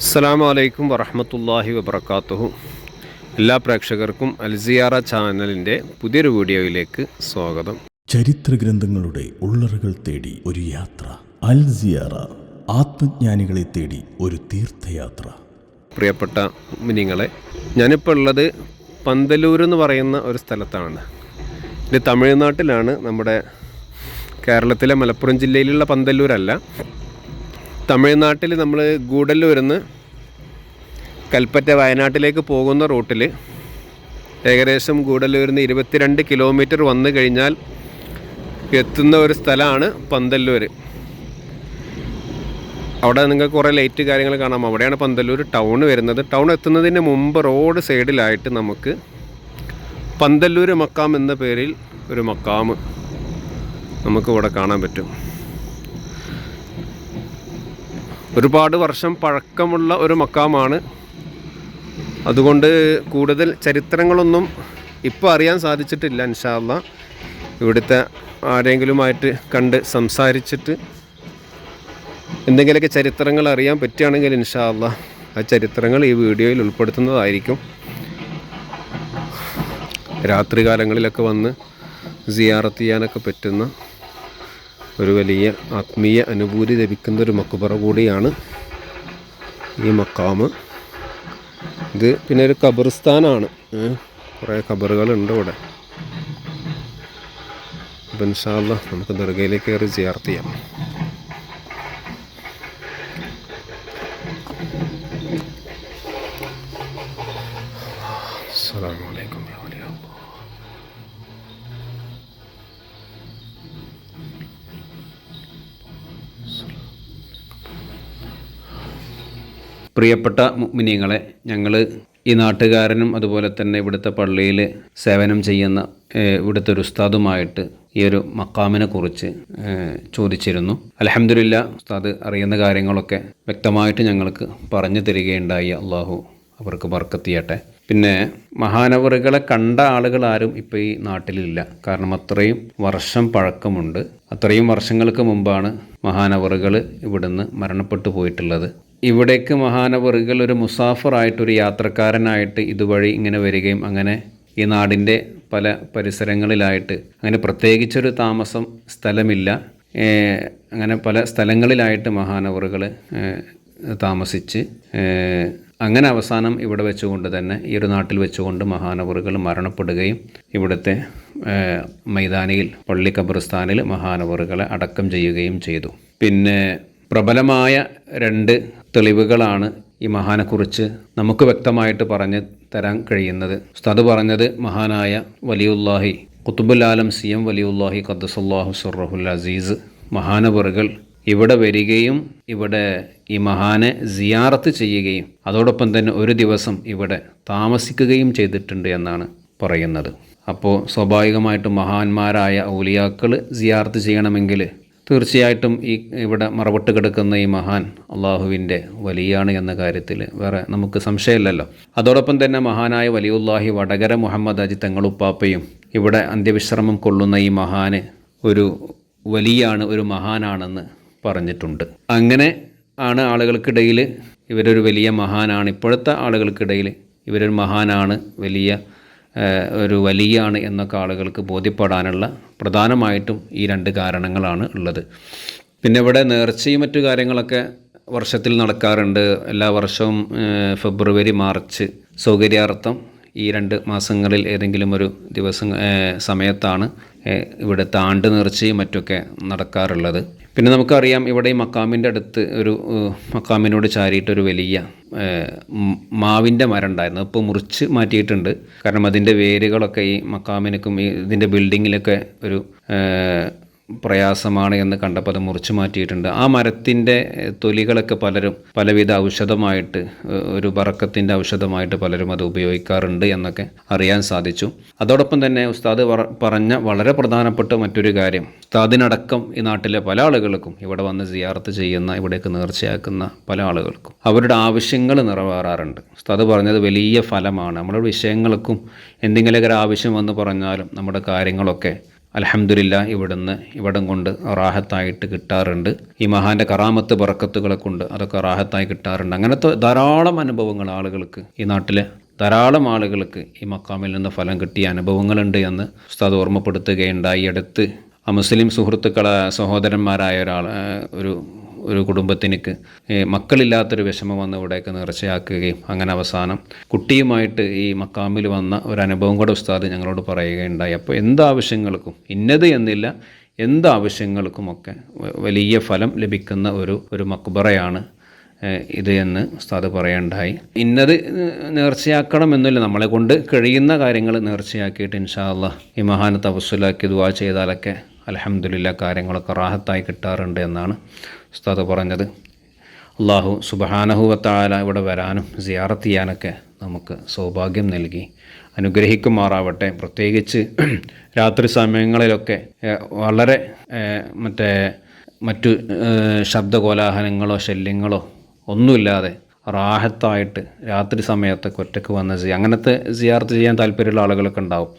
അസ്സാം വലൈക്കും വറഹമത്തല്ലാഹി വബർക്കാത്തുഹു എല്ലാ പ്രേക്ഷകർക്കും അൽസിയാറ ചാനലിന്റെ പുതിയൊരു വീഡിയോയിലേക്ക് സ്വാഗതം. ചരിത്ര ഗ്രന്ഥങ്ങളുടെ ഉള്ളറുകൾ തേടി ഒരു യാത്ര അൽ സിയാറ ആത്മജ്ഞാനികളെ തേടി ഒരു തീർത്ഥയാത്ര. പ്രിയപ്പെട്ട മിനിങ്ങളെ ഞാനിപ്പോൾ ഉള്ളത് പന്തലൂർ എന്ന് പറയുന്ന ഒരു സ്ഥലത്താണ്. ഇത് തമിഴ്നാട്ടിലാണ് നമ്മുടെ കേരളത്തിലെ മലപ്പുറം ജില്ലയിലുള്ള പന്തല്ലൂരല്ല തമിഴ്നാട്ടിൽ നമ്മൾ ഗൂഡല്ലൂരിൽ നിന്ന് കൽപ്പറ്റ വയനാട്ടിലേക്ക് പോകുന്ന റൂട്ടിൽ ഏകദേശം ഗൂഡല്ലൂരിൽ നിന്ന് ഇരുപത്തിരണ്ട് കിലോമീറ്റർ വന്നു കഴിഞ്ഞാൽ എത്തുന്ന ഒരു സ്ഥലമാണ് പന്തല്ലൂർ അവിടെ നിങ്ങൾക്ക് കുറേ ലൈറ്റ് കാര്യങ്ങൾ കാണാം. അവിടെയാണ് പന്തല്ലൂർ ടൗൺ വരുന്നത്. ടൗൺ എത്തുന്നതിന് മുമ്പ് റോഡ് സൈഡിലായിട്ട് നമുക്ക് പന്തല്ലൂർ മക്കാം എന്ന പേരിൽ ഒരു മക്കാം നമുക്ക് ഇവിടെ കാണാൻ പറ്റും. ഒരുപാട് വർഷം പഴക്കമുള്ള ഒരു മക്കാമാണ്. അതുകൊണ്ട് കൂടുതൽ ചരിത്രങ്ങളൊന്നും ഇപ്പോൾ അറിയാൻ സാധിച്ചിട്ടില്ല ഇൻഷാല്ല ഇവിടുത്തെ ആരെങ്കിലുമായിട്ട് കണ്ട് സംസാരിച്ചിട്ട് എന്തെങ്കിലുമൊക്കെ ചരിത്രങ്ങൾ അറിയാൻ പറ്റുകയാണെങ്കിൽ ഇൻഷാല്ല ആ ചരിത്രങ്ങൾ ഈ വീഡിയോയിൽ ഉൾപ്പെടുത്തുന്നതായിരിക്കും. രാത്രികാലങ്ങളിലൊക്കെ വന്ന് സിയാറത്ത് ചെയ്യാനൊക്കെ പറ്റുന്ന ഒരു വലിയ ആത്മീയ അനുഭൂതി ലഭിക്കുന്ന ഒരു മക്കുപറ കൂടിയാണ് ഈ മക്കാമ് ഇത് പിന്നെ ഒരു ഖബർസ്ഥാനാണ്. കുറേ ഖബറുകളുണ്ട് ഇവിടെ. അപ്പം ഇൻഷാല്ല നമുക്ക് ദർഗയിലേക്ക് കയറി ചെയ്യാം. പ്രിയപ്പെട്ട മുഗ്മിനിയങ്ങളെ ഞങ്ങൾ ഈ നാട്ടുകാരനും അതുപോലെ തന്നെ ഇവിടുത്തെ പള്ളിയിൽ സേവനം ചെയ്യുന്ന ഇവിടുത്തെ ഒരു ഉസ്താദുമായിട്ട് ഈ ഒരു മക്കാമിനെ കുറിച്ച് ചോദിച്ചിരുന്നു. അലഹമില്ല ഉസ്താദ് അറിയുന്ന കാര്യങ്ങളൊക്കെ വ്യക്തമായിട്ട് ഞങ്ങൾക്ക് പറഞ്ഞു തരികയുണ്ടായി. അള്ളാഹു അവർക്ക് വർക്കെത്തിയട്ടെ പിന്നെ മഹാനവറുകളെ കണ്ട ആളുകൾ ആരും ഇപ്പോൾ ഈ നാട്ടിലില്ല. കാരണം അത്രയും വർഷം പഴക്കമുണ്ട്. അത്രയും വർഷങ്ങൾക്ക് മുമ്പാണ് മഹാനവറുകൾ ഇവിടുന്ന് മരണപ്പെട്ടു പോയിട്ടുള്ളത്. ഇവിടേക്ക് മഹാനവറുകൾ ഒരു മുസാഫറായിട്ടൊരു യാത്രക്കാരനായിട്ട് ഇതുവഴി ഇങ്ങനെ വരികയും അങ്ങനെ ഈ നാടിന്റെ പല പരിസരങ്ങളിലായിട്ട് അങ്ങനെ പ്രത്യേകിച്ചൊരു താമസം സ്ഥലമില്ല. അങ്ങനെ പല സ്ഥലങ്ങളിലായിട്ട് മഹാനവറുകൾ താമസിച്ച് അങ്ങനെ അവസാനം ഇവിടെ വെച്ചുകൊണ്ട് തന്നെ ഈ ഒരു നാട്ടിൽ വെച്ചുകൊണ്ട് മഹാനവറുകൾ മരണപ്പെടുകയും ഇവിടുത്തെ മൈതാനിയിൽ പള്ളി ഖബർസ്ഥാനിൽ മഹാനവറുകളെ അടക്കം ചെയ്യുകയും ചെയ്തു. പിന്നെ പ്രബലമായ രണ്ട് തെളിവുകളാണ് ഈ മഹാനെക്കുറിച്ച് നമുക്ക് വ്യക്തമായിട്ട് പറഞ്ഞ് തരാൻ കഴിയുന്നത്. ഉസ്താദ് പറഞ്ഞത് മഹാനായ വലിയുല്ലാഹി കുത്തുബുലാലം സി എം വലിയുല്ലാഹി ഖദ്ദസുല്ലാഹു സുറഹുൽ അസീസ് മഹാനവറുകൾ ഇവിടെ വരികയും ഇവിടെ ഈ മഹാനെ സിയാറത്ത് ചെയ്യുകയും അതോടൊപ്പം തന്നെ ഒരു ദിവസം ഇവിടെ താമസിക്കുകയും ചെയ്തിട്ടുണ്ട് എന്നാണ് പറയുന്നത്. അപ്പോൾ സ്വാഭാവികമായിട്ടും മഹാന്മാരായ ഔലിയാക്കൾ സിയാർത്ത് ചെയ്യണമെങ്കിൽ തീർച്ചയായിട്ടും ഈ ഇവിടെ മറവിട്ട് കിടക്കുന്ന ഈ മഹാൻ അള്ളാഹുവിന്റെ വലിയാണ് എന്ന കാര്യത്തിൽ വേറെ നമുക്ക് സംശയമില്ലല്ലോ. അതോടൊപ്പം തന്നെ മഹാനായ വലിയുല്ലാഹി വടകര മുഹമ്മദ് അജി തങ്ങളുപ്പാപ്പയും ഇവിടെ അന്ത്യവിശ്രമം കൊള്ളുന്ന ഈ മഹാന് ഒരു വലിയാണ് ഒരു മഹാനാണെന്ന് പറഞ്ഞിട്ടുണ്ട്. അങ്ങനെ ആണ് ആളുകൾക്കിടയിൽ ഇവരൊരു വലിയ മഹാനാണ്. ഇപ്പോഴത്തെ ആളുകൾക്കിടയിൽ ഇവരൊരു മഹാനാണ് വലിയ ഒരു വലിയാണ് എന്നൊക്കെ ആളുകൾക്ക് ബോധ്യപ്പെടാനുള്ള പ്രധാനമായിട്ടും ഈ രണ്ട് കാരണങ്ങളാണ് ഉള്ളത്. പിന്നെ ഇവിടെ നേർച്ചയും മറ്റു കാര്യങ്ങളൊക്കെ വർഷത്തിൽ നടക്കാറുണ്ട്. എല്ലാ വർഷവും ഫെബ്രുവരി മാർച്ച് സൗകര്യാർത്ഥം ഈ രണ്ട് മാസങ്ങളിൽ ഏതെങ്കിലും ഒരു ദിവസം സമയത്താണ് ഇവിടെ ആണ്ട് നേർച്ചയും മറ്റൊക്കെ നടക്കാറുള്ളത്. പിന്നെ നമുക്കറിയാം ഇവിടെ ഈ മക്കാമിന്റെ അടുത്ത് ഒരു മക്കാമിനോട് ചാരിയിട്ടൊരു വലിയ മാവിന്റെ മരം ഉണ്ടായിരുന്നു ഇപ്പോൾ മുറിച്ച് മാറ്റിയിട്ടുണ്ട്. കാരണം അതിന്റെ വേരുകളൊക്കെ ഈ മക്കാമിനക്കും ഇതിന്റെ ബിൽഡിങ്ങിലൊക്കെ ഒരു പ്രയാസമാണ് എന്ന് കണ്ടപ്പോൾ അത് മുറിച്ചു മാറ്റിയിട്ടുണ്ട്. ആ മരത്തിന്റെ തൊലികളൊക്കെ പലരും പലവിധ ഔഷധമായിട്ട് ഒരു ബറക്കത്തിന്റെ ഔഷധമായിട്ട് പലരും അത് ഉപയോഗിക്കാറുണ്ട് എന്നൊക്കെ അറിയാൻ സാധിച്ചു. അതോടൊപ്പം തന്നെ ഉസ്താദ് പറഞ്ഞ വളരെ പ്രധാനപ്പെട്ട മറ്റൊരു കാര്യം ഉസ്താദിനടക്കം ഈ നാട്ടിലെ പല ആളുകൾക്കും ഇവിടെ വന്ന് സിയാർത്ത് ചെയ്യുന്ന ഇവിടേക്ക് നേർച്ചയാക്കുന്ന പല ആളുകൾക്കും അവരുടെ ആവശ്യങ്ങൾ നിറവേറാറുണ്ട്. ഉസ്താദ് പറഞ്ഞത് വലിയ ഫലമാണ്. നമ്മുടെ വിഷയങ്ങൾക്കും എന്തെങ്കിലുമൊക്കെ ആവശ്യം വന്ന് പറഞ്ഞാലും നമ്മുടെ കാര്യങ്ങളൊക്കെ അലഹമില്ല ഇവിടുന്ന് ഇവിടം കൊണ്ട് റാഹത്തായിട്ട് കിട്ടാറുണ്ട്. ഈ മഹാന്റെ കറാമത്ത് പറക്കത്തുകളെ കൊണ്ട് അതൊക്കെ റാഹത്തായി കിട്ടാറുണ്ട്. അങ്ങനത്തെ ധാരാളം അനുഭവങ്ങൾ ആളുകൾക്ക് ഈ നാട്ടിലെ ധാരാളം ആളുകൾക്ക് ഈ മക്കാമിൽ നിന്ന് ഫലം കിട്ടിയ അനുഭവങ്ങളുണ്ട് എന്ന് ഉസ്താദ് ഓർമ്മപ്പെടുത്തുകയുണ്ടായി. അടുത്ത് ആ മുസ്ലിം സുഹൃത്തുക്കളെ സഹോദരന്മാരായ ഒരാൾ ഒരു ഒരു കുടുംബത്തിനിക്ക് മക്കളില്ലാത്തൊരു വിഷമം വന്ന് ഇവിടേക്ക് നേർച്ചയാക്കുകയും അങ്ങനെ അവസാനം കുട്ടിയുമായിട്ട് ഈ മക്കാമിൽ വന്ന ഒരു അനുഭവം കൂടെ ഉസ്താദ് ഞങ്ങളോട് പറയുകയുണ്ടായി. അപ്പോൾ എന്താവശ്യങ്ങൾക്കും ഇന്നത് എന്നില്ല എന്താവശ്യങ്ങൾക്കുമൊക്കെ വലിയ ഫലം ലഭിക്കുന്ന ഒരു ഒരു മക്ബറയാണ് ഇത് എന്ന് ഉസ്താദ് പറയണ്ടായി. ഇന്നത് നേർച്ചയാക്കണം എന്നില്ല നമ്മളെ കൊണ്ട് കഴിയുന്ന കാര്യങ്ങൾ നേർച്ചയാക്കിയിട്ട് ഇൻഷാല്ല ഈ മഹാന തപസ്സിലാക്കി ദുവാ ചെയ്താലൊക്കെ അലഹമുല്ല കാര്യങ്ങളൊക്കെ റാഹത്തായി കിട്ടാറുണ്ട് എന്നാണ് ഉസ്താദ് പറഞ്ഞത്. അള്ളാഹു സുബഹാനഹുവത്താല ഇവിടെ വരാനും സിയാറത്ത് ചെയ്യാനൊക്കെ നമുക്ക് സൗഭാഗ്യം നൽകി. അനുഗ്രഹിക്കുമാറാവട്ടെ. പ്രത്യേകിച്ച് രാത്രി സമയങ്ങളിലൊക്കെ വളരെ മറ്റേ മറ്റു ശബ്ദ ശബ്ദകോലാഹലങ്ങളോ ശല്യങ്ങളോ ഒന്നുമില്ലാതെ റാഹത്തായിട്ട് രാത്രി സമയത്തൊക്കെ ഒറ്റയ്ക്ക് വന്ന് അങ്ങനത്തെ സിയാർത്ത് ചെയ്യാൻ താല്പര്യമുള്ള ആളുകളൊക്കെ ഉണ്ടാവും.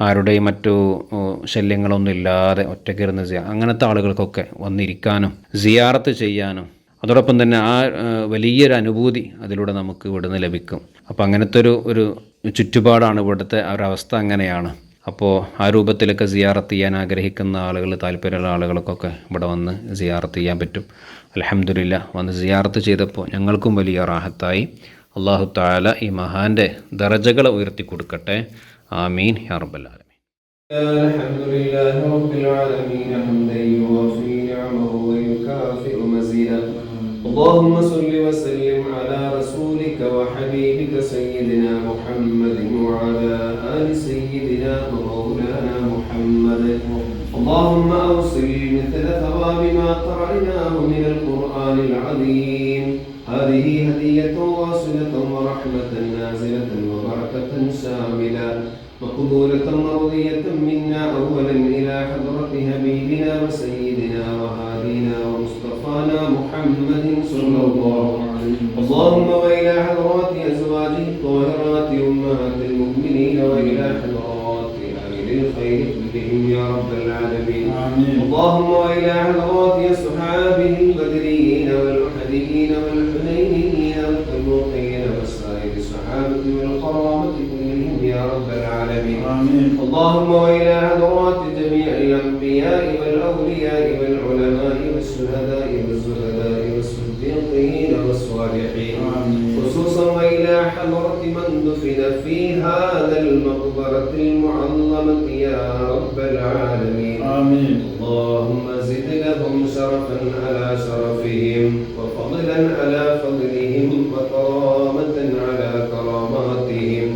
ആരുടെയും മറ്റു ശല്യങ്ങളൊന്നും ഇല്ലാതെ ഒറ്റയ്ക്ക് ഇരുന്ന് അങ്ങനത്തെ ആളുകൾക്കൊക്കെ വന്നിരിക്കാനും സിയാറത്ത് ചെയ്യാനും അതോടൊപ്പം തന്നെ ആ വലിയൊരു അനുഭൂതി അതിലൂടെ നമുക്ക് ഇവിടുന്ന് ലഭിക്കും. അപ്പോൾ അങ്ങനത്തെ ഒരു ഒരു ചുറ്റുപാടാണ് ഇവിടുത്തെ ഒരവസ്ഥ അങ്ങനെയാണ്. അപ്പോൾ ആ രൂപത്തിലൊക്കെ സിയാറത്ത് ചെയ്യാൻ ആഗ്രഹിക്കുന്ന ആളുകൾ താല്പര്യമുള്ള ആളുകൾക്കൊക്കെ ഇവിടെ വന്ന് സിയാറത്ത് ചെയ്യാൻ പറ്റും. അലഹമില്ല വന്ന് സിയാറത്ത് ചെയ്തപ്പോൾ ഞങ്ങൾക്കും വലിയ റാഹത്തായി. അള്ളാഹു താല ഈ മഹാന്റെ ദറജകളെ ഉയർത്തി കൊടുക്കട്ടെ آمين يا رب العالمين. الحمد لله رب العالمين حمدا يوفي نعمه ويكافئ مزيدا. اللهم صل وسلم على رسولك وحبيبك سيدنا محمد وعلى آل سيدنا محمد اللهم اوصل مثل ثواب ما قرأناه من القرآن العظيم. هذه هدية واصلة ورحمة نازلة وبركة شاملة مقبولة مرضية منا أولا إلى حضرة حبيبنا وسيدنا وهادينا ومصطفانا محمد صلى الله عليه وسلم. اللهم وإلى حضرات أزواجه الطاهرات أمهات المؤمنين وإلى حضرات أهل الخير كلهم يا رب العالمين. اللهم وإلى حضرات أصحابه البدريين والأحديين والحنينيين والتبوقين وسائر الصحابة والقرابة كلهم يا رب العالمين. اللهم وإلى حضرات جميع الأنبياء والأولياء والعلماء والشهداء والزهداء والصديقين والصالحين. خصوصا حضرة من دفن في هذا المقبرة المعظمة يا رب العالمين. اللهم زد لهم شرفا على شرفهم وفضلا على فضلهم وكرامة على كراماتهم.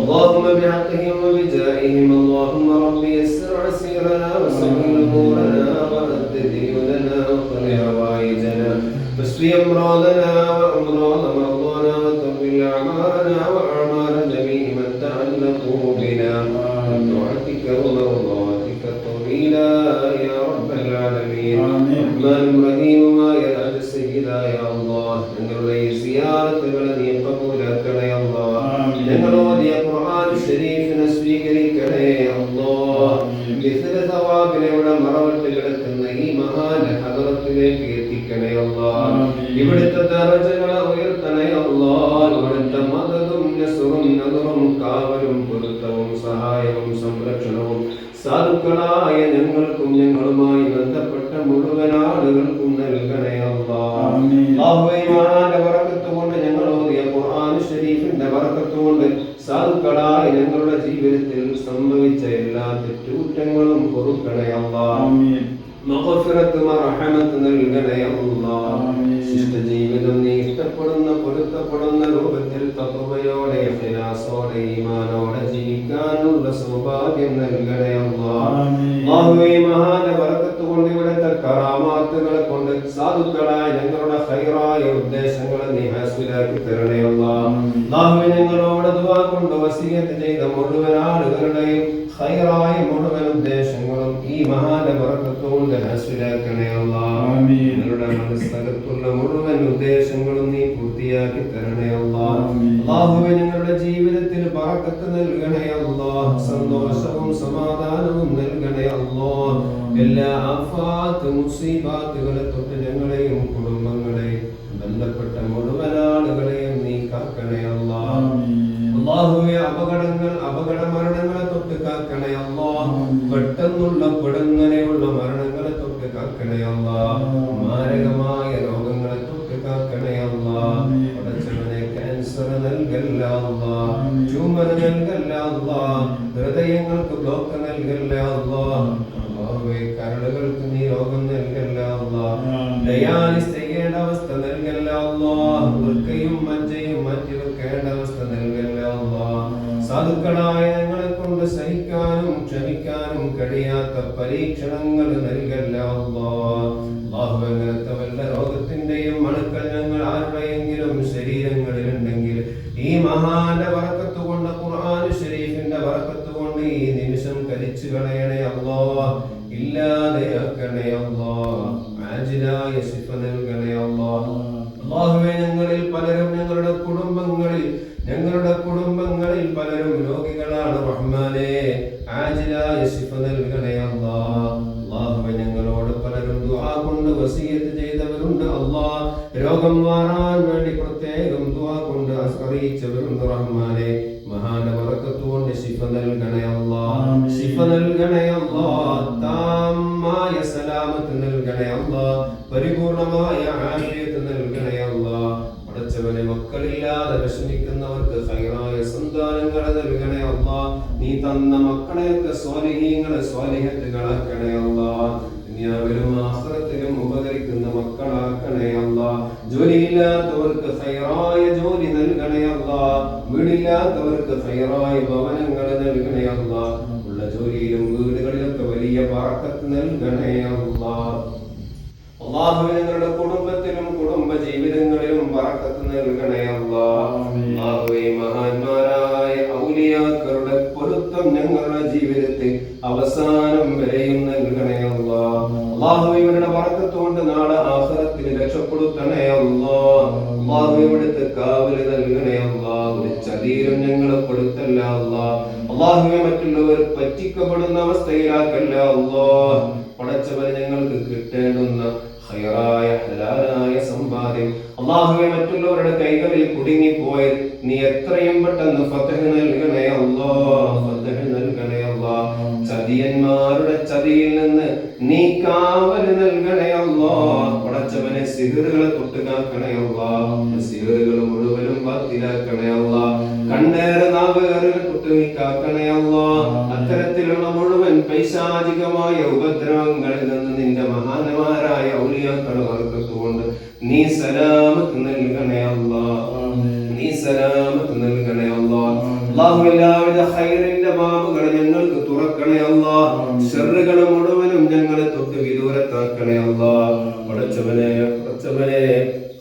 اللهم بحقهم وبجائهم اللهم رب يسر عسيرنا وسهل امورنا وأد ديوننا وقل حوائجنا واشف امراضنا وامراض ومرضاتك الطويلة يا رب العالمين رحمن رحيم ما يا سيدا يا الله ഞങ്ങളുടെ ഈ സിയാറത്തുകളെ നീ കബൂലാക്കണേ അല്ലാ ഞങ്ങൾ ഓതിയ ഖുർആൻ ശരീഫിനെ സഹായവും സംരക്ഷണവും സാധുക്കളായ ഞങ്ങൾക്കും ഞങ്ങളുമായി ബന്ധപ്പെട്ട മുഴുവൻ ആളുകൾക്കും നൽകണേ അല്ലാ ഇഖ്ലാസോടെ ഈമാനോടെ ജീവിക്കാനുള്ള സൗഭാഗ്യം നൽകണേ അള്ളാഹുവേ മഹാന്റെ ബറക്കത്ത് കൊണ്ട് ഇവിടുത്തെ കറാമാത്തുകളെ കൊണ്ട് സാധുക്കളായ ഞങ്ങളുടെ ഹൈറായ ഉദ്ദേശങ്ങളെ നീ ഹാസ്വിലാക്കി തരണേ അല്ലാഹുവേ ഞങ്ങളോട് ദുആ കൊണ്ട് വസീയത്ത് ചെയ്ത മുഴുവൻ ആളുകളുടെയും ഹൈറായ മുഴുവൻ ഉദ്ദേശങ്ങളും ഈ മഹാന്റെ ബറക്കത്ത് കൊണ്ട് ഹാസ്വിലാക്കണേ അല്ലാ ഞങ്ങളുടെ മനസ്സകത്തുള്ള മുഴുവൻ ഉദ്ദേശങ്ങളും നീ പൂർത്തി പൂർത്തിയാക്കി തരണേ അല്ലാ അള്ളാഹുവെ ഞങ്ങളുടെ ജീവിതത്തിൽ പറക്കത്ത് നൽകണേ അല്ലാ സന്തോഷവും സമാധാനവും നൽകണേ അല്ലാഹ് എല്ലാ ആഫാത്ത് മുസീബാത്തുകളെ തൊട്ട് ഞങ്ങളെയും കുടുംബങ്ങളെയും ബന്ധപ്പെട്ട മുഴുവൻ ആളുകളെയും നീ കാക്കണേ അല്ലാ അള്ളാഹുവെ അപകടങ്ങൾ അപകട മരണങ്ങളെ തൊട്ട് കാക്കണേ അല്ലാ പെട്ടെന്നുള്ള പെടുന്നനെയുള്ള മരണങ്ങളെ തൊട്ട് കാക്കണേ ട്യൂമർ നൽകല്ല ഹൃദയങ്ങൾക്ക് ബ്ലോക്ക് നൽകല്ല അള്ളാഹുവേ കരളുകൾക്ക് നീ രോഗം നൽകല്ല ഡയാലിസ് ചെയ്യേണ്ട അവസ്ഥ നൽകല്ല വൃക്കയും മജ്ജയും മാറ്റി വെക്കേണ്ട അവസ്ഥ നൽകല്ല സാധുക്കളായ ഞങ്ങളെ കൊണ്ട് സഹിക്കാനും ക്ഷമിക്കാനും കഴിയാത്ത പരീക്ഷണങ്ങൾ നൽകല്ല വസീയത്ത് ചെയ്തവരുണ്ട്. അള്ളാ രോഗം മാറാൻ വേണ്ടി പ്രത്യേകം ദുആ കൊണ്ട് അറിയിച്ചവരുണ്ട് റഹ്മാനെ. മഹാന്റെ വറക്കത്തുകൊണ്ട് ശിഫ നൽകണേ അള്ളാ. ശിഫ നൽകണേ അള്ളാ. താമായ സലാമത്ത് നൽകണേ അള്ളാ. പരിപൂർണമായ ആഫിയത്ത് നൽകണേ അള്ളാ. പടച്ചവനെ മക്കളില്ലാതെ വിഷമിക്കുന്നവർക്ക് ഹൈറായ സന്താനങ്ങളെ നൽകണേ അള്ളാ. നീ തന്ന മക്കളെയൊക്കെ സ്വാലിഹീങ്ങളെ സ്വാലിഹത്തുകളാക്കണേ അല്ലാ ദുനിയാവിലും ആഖിറത്തിലും ഉപകരിക്കുന്ന മക്കളാക്കണേ അല്ല. ജോലിയില്ലാത്തവർക്ക് സൈറായ ജോലി നൽകണേ അല്ല. വീടില്ലാത്തവർക്ക് സൈറായ ഭവനങ്ങൾ നൽകണേ അല്ല. ഉള്ള ജോലിയിലും വീടുകളിലൊക്കെ വലിയ ബറക്കത്ത് നൽകണേ അല്ല. അള്ളാഹു ഞങ്ങളുടെ കുടുംബത്തിലും കുടുംബ ജീവിതങ്ങളിലും പറക്കത്ത് നൽകണേ ഞങ്ങളുടെ ജീവിതത്തെ അവസാനം വരെയും നൽകണേ അല്ലാ അള്ളാഹുവെ ഇവരുടെ ബറക്കത്ത് കൊണ്ട് നാളെ ആഹാരത്തിന് രക്ഷപ്പെടുത്തണേ അല്ലാ അള്ളാഹു ഇവിടുത്തെ കാവൽ നൽകണേ അല്ലാ ഒരു ചതീരം ഞങ്ങളെ പെടുത്തല്ല അല്ലാ അള്ളാഹുവെ മറ്റുള്ളവർ പറ്റിക്കപ്പെടുന്ന അവസ്ഥയിലാക്കല്ല അല്ലാ പടച്ചവർ ഞങ്ങൾക്ക് കിട്ടേണ്ടുന്ന ഹൈറായ ഹലാലായ സമ്പാദ്യം. അള്ളാഹുവെ മറ്റുള്ളവരുടെ കൈകളിൽ കുടുങ്ങിപ്പോയത് നീ എത്രയും പെട്ടെന്ന് ഫതഹ് ചതിയന്മാരുടെ ചതിയിൽ നിന്ന് നീ കാവൽ നൽകണേ അല്ലാ പടച്ചവനെ സിഹറുകളെ തൊട്ട് കാക്കണയല്ലോ സിഹറുകൾ മുഴുവനും ബാത്തിലാക്കണേ അല്ലാ കണ്ണേറ് നാവേറുകൾ തൊട്ട് നീ കാക്കണേ അല്ലാ അത്തരത്തിലുള്ള മുഴുവൻ പൈശാചികമായ ഉപദ്രവങ്ങളിൽ നിന്ന് നിന്റെ മഹാനമാരായ ഔലിയാക്കൾ വർക്കത്തുകൊണ്ട് നീ സലാമത്ത് നൽകണേ അല്ലാ നീ സലാമത്ത് നൽകണയല്ലോ അല്ലാഹു എല്ലാവിധ ഹൈറിന്റെ അല്ലാ ഷെറുകൾ മുഴുവനും ഞങ്ങളെ തൊട്ട് വിദൂരത്താക്കണേ അല്ലാ. പടച്ചവനെ പടച്ചവനെ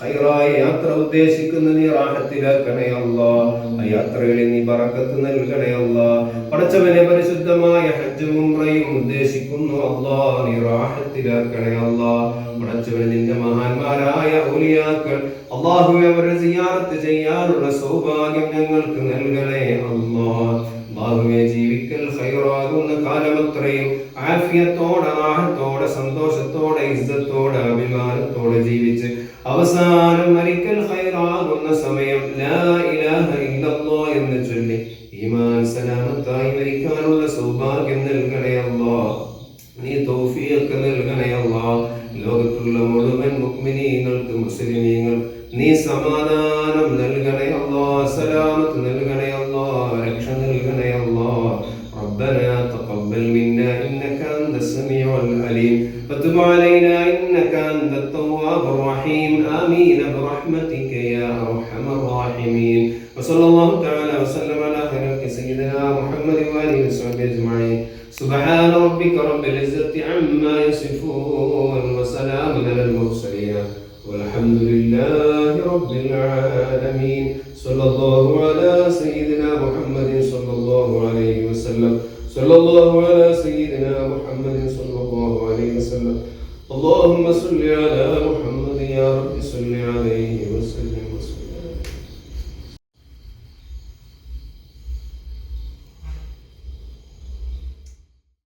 ഹൈറായ യാത്ര ഉദ്ദേശിക്കുന്ന നീ റാഹത്തിലാക്കണേ അല്ലാ. യാത്രകളിൽ നീ ബറക്കത്ത് നൽകണേ അല്ലാ. പടച്ചവനെ പരിശുദ്ധമായ ഹജ്ജും ഉംറയും ഉദ്ദേശിക്കുന്നു അല്ലാ. നീ റാഹത്തിലാക്കണേ അല്ലാ. പടച്ചവനെ നിന്റെ മഹാന്മാരായ ഔലിയാക്കൾ അള്ളാഹുവെ അവരെ സിയാറത്ത് ചെയ്യാനുള്ള സൗഭാഗ്യം ഞങ്ങൾക്ക് നൽകണേ അല്ലാ. അള്ളാഹുവെ ജീവിക്കൽ ഹൈറാകുന്ന കാലമത്രയും ആഫിയത്തോടെ ആഹത്തോടെ സന്തോഷത്തോടെ ഇസ്സത്തോടെ അഭിമാനത്തോടെ ജീവിച്ച് അവസാനം മരിക്കൽ ഹൈറാകുന്ന സമയം ലാ ഇലാഹ ഇല്ലല്ലാ എന്ന് ചൊല്ലി ഈമാൻ സലാമത്തായി മരിക്കാനുള്ള സൗഭാഗ്യം നൽകണേ അല്ലാ നീ തൗഫീഖ് നൽകണേ അല്ലാ ലോകത്തുള്ള മുഴുവൻ മുഅ്മിനീങ്ങൾക്ക് മുസ്ലിമീങ്ങൾ നീ സമാധാനം നൽകണേ അല്ലാ സലാമത്ത് നൽകണേ അല്ലാ രക്ഷ നൽകണേ അല്ലാ ربنا تقبل منا انك انت السميع العليم وتب وسلام على المرسلين. والحمد لله رب العالمين. صلى الله على